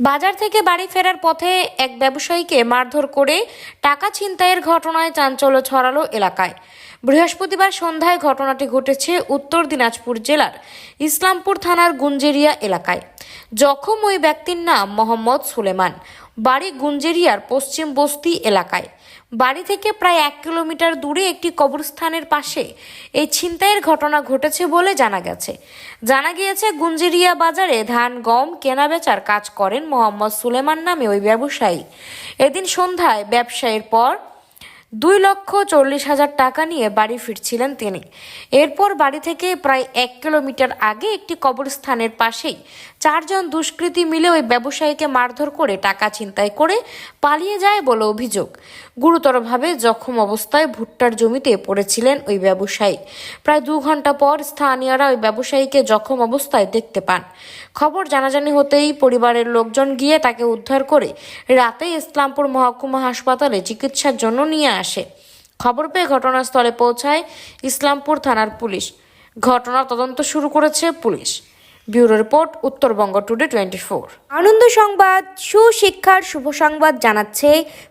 বাজার থেকে বাড়ি ফেরার পথে এক ব্যবসায়ীকে মারধর করে টাকা ছিনতাইয়ের ঘটনায় চাঞ্চল্য ছড়ালো এলাকায়। বৃহস্পতিবার সন্ধ্যায় ঘটনাটি ঘটেছে উত্তর দিনাজপুর জেলার ইসলামপুর থানার গুঞ্জেরিয়া এলাকায়। জখম ওই ব্যক্তির নাম মোহাম্মদ সুলেমান। বাড়ি গুঞ্জেরিয়ার পশ্চিম বস্তি এলাকায়। বাড়ি থেকে প্রায় এক কিলোমিটার দূরে একটি কবরস্থানের পাশে এই ছিনতাইয়ের ঘটনা ঘটেছে বলে জানা গেছে। জানা গিয়েছে, গুঞ্জেরিয়া বাজারে ধান, গম, কেনাবেচার কাজ করেন মোহাম্মদ সুলেমান নামে ওই ব্যবসায়ী। এদিন সন্ধ্যায় ব্যবসায়ীর পর দুই লক্ষ চল্লিশ হাজার টাকা নিয়ে বাড়ি ফিরছিলেন তিনি। এরপর বাড়ি থেকে প্রায় এক কিলোমিটার আগে একটি কবরস্থানের পাশেই চারজন দুষ্কৃতী মিলে ওই ব্যবসায়ীকে মারধর করে টাকা ছিনতাই করে পালিয়ে যায় বলে অভিযোগ। গুরুতরভাবে জখম অবস্থায় ভুট্টার জমিতে পড়েছিলেন ওই ব্যবসায়ী। প্রায় দু ঘণ্টা পর স্থানীয়রা ওই ব্যবসায়ীকে জখম অবস্থায় দেখতে পান। খবর জানাজানি হতেই পরিবারের লোকজন গিয়ে তাকে উদ্ধার করে রাতে ইসলামপুর মহকুমা হাসপাতালে চিকিৎসার জন্য নিয়ে আসে। খবর পেয়ে ঘটনাস্থলে পৌঁছায় ইসলামপুর থানার পুলিশ। ঘটনার তদন্ত শুরু করেছে police. Bureau report, Uttarbanga today twenty four. আনন্দ সংবাদ, সুশিক্ষার শুভ সংবাদ জানাচ্ছে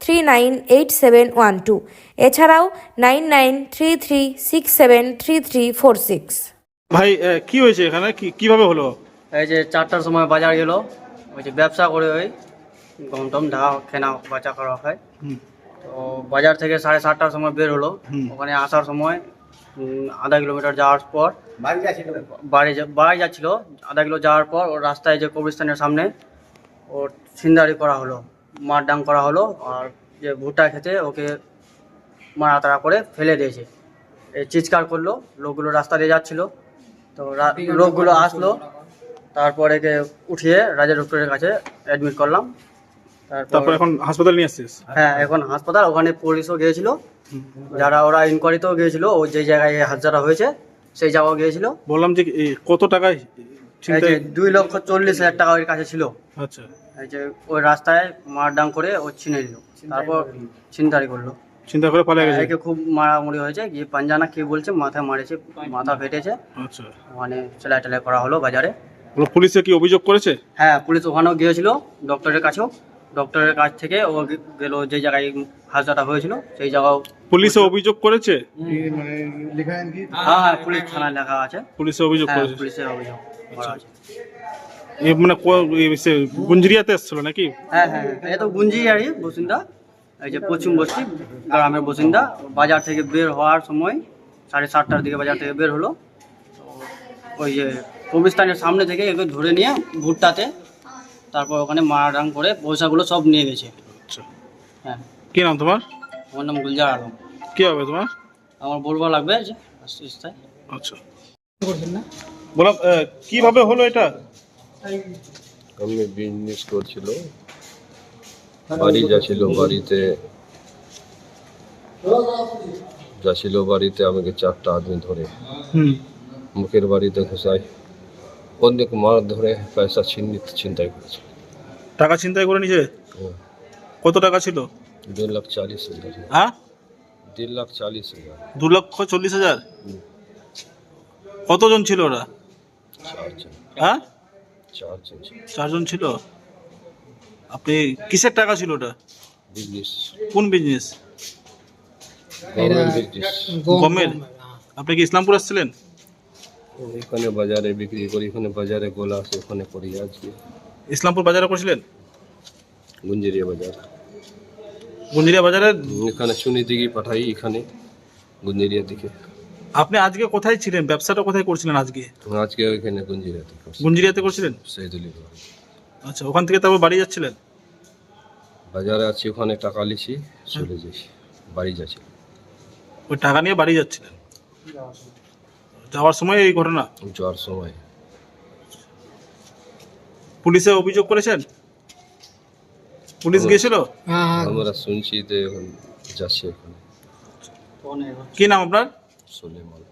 three nine eight seven one two এছাড়াও nine nine three three six seven three three four six ভাই কি হয়েছে এখানে? কি কীভাবে হলো? এই যে চারটার সময় বাজার গেল ওই যে ব্যবসা করে ওই গম টম ঢা কেনা বাচা করা হয়। তো বাজার থেকে সাড়ে সাতটার সময় বের হলো। ওখানে আসার সময় আধা কিলোমিটার যাওয়ার পর বাড়ি যা- বাড়ি যাচ্ছিল। আধা কিলো যাওয়ার পর ওর রাস্তায় যে কবরস্থানের সামনে ওর ছিনদারি করা হলো। মারডাং করা হলো আর যে ভুট্টা খেতে ওকে মারাতাড়া করে ফেলে দিয়েছে। এই চিৎকার করল লোকগুলো রাস্তা দিয়ে যাচ্ছিল। তো লোকগুলো আসলো তারপরে একে উঠিয়ে রাজা ডক্টরের কাছে অ্যাডমিট করলাম। তারপর তারপর এখন হাসপাতাল নিয়ে আসছিস? হ্যাঁ এখন হাসপাতাল ওখানে পুলিশও গিয়েছিল। যারা ওরা ইনকোয়ারিতেও গিয়েছিল ও যে জায়গায় হাজারা হয়েছে সেই জায়গাও গিয়েছিল। বললাম যে কত টাকায় এই যে দুই লক্ষ চল্লিশ হাজার টাকা ওর কাছে ছিল। আচ্ছা। এই যে ওই রাস্তায় মারডাং করে ও ছিনে নিল। তারপর ছিনতারি করল। চিন্তা করে পালিয়ে গেছে? একে খুব মারামারি হয়েছে। গিয়ে পাঞ্জানা কে বলছে মাথায় মারেছে মাথা ফেটেছে। আচ্ছা। ওখানে সেলাই টেলাই করা হলো বাজারে। পুলিশে কি অভিযোগ করেছে? হ্যাঁ পুলিশ ওখানেও গিয়েছিল ডক্টরের কাছেও। ডক্টরের কাছ থেকে ও গেল যে জায়গায় হাজারটা হয়েছিল সেই জায়গাও পুলিশে অভিযোগ করেছে? হ্যাঁ হ্যাঁ পুলিশ থানায় লেখা আছে। পুলিশে অভিযোগ হ্যাঁ করেছে। পুলিশের অভিযোগ। এ মানে গুঞ্জরিয়াতে এসেছিল নাকি? হ্যাঁ হ্যাঁ এ তো গুঞ্জিয়ারি বসিন্দা। এই যে পশ্চিম বস্তি গ্রামের বসিন্দা। বাজার থেকে বের হওয়ার সময় সাড়ে সাতটার দিকে বাজার থেকে বের হলো। ওই যে কবিস্তানের সামনে থেকে একে ধরে নিয়ে ভুট্টাতে তারপর ওখানে মারাডাং করে পয়সাগুলো সব নিয়ে গেছে। আচ্ছা। হ্যাঁ। কি নাম তোমার? আমার নাম গুলজার আলম। কি হবে তোমার? আমার বলব লাগবে আচ্ছা। বললাম কীভাবে হলো এটা? আমি বিজনেস করছিল। বাড়ি যাচ্ছিল বাড়িতে। যাচ্ছিল বাড়িতে আমাকে চারটা আদমি ধরে। মুখের বাড়িতে ঘুষায় অনেক মার ধরে পয়সা ছিনিয়ে ছিনতাই করেছে। টাকা ছিনতাই করে নিছে কত টাকা ছিল? দেড় লাখ চালিশ হাজার। হ্যাঁ? দেড় লাখ চালিশ হাজার। দু লক্ষ চল্লিশ হাজার? কতজন ছিল ওরা? হ্যাঁ? চারজন ছিল। আপনি কিসের টাকা ছিল ওটা? বিজনেস কোন বিজনেস গমের? আপনি কি ইসলামপুর আসছিলেন? এখানে বাজারে বিক্রি করি এখানে বাজারে গোলা আছে ওখানে করি আজকে। ইসলামপুর বাজারে করছিলেন? গুঞ্জেরিয়া বাজার। গুঞ্জিরিয়া বাজারে এখানে শুনি দিকে পাঠাই এখানে গুঞ্জেরিয়া দিকে। আপনি আজকে কোথায় ছিলেন? ব্যবসাটা কোথায় করছিলেন আজকে? আজকে ওইখানে গুঞ্জিরিয়াতে করছি। গুঞ্জিরিয়াতে করছিলেন? আচ্ছা ওখান থেকে তারপর বাড়ি যাচ্ছিলেন? বাজারে আছি ওখানে টাকা লিছি চলে যাই বাড়ি যাচ্ছি। ওই টাকা নিয়ে বাড়ি যাচ্ছিলেন? যাওয়ার সময় এই ঘটনা? যাওয়ার সময়। পুলিশে অভিযোগ করেছেন? পুলিশ গিয়েছিল? আমরা শুনছি তো এখন যাচ্ছি এখন অনেক কি নাম আপনার? সুলেমান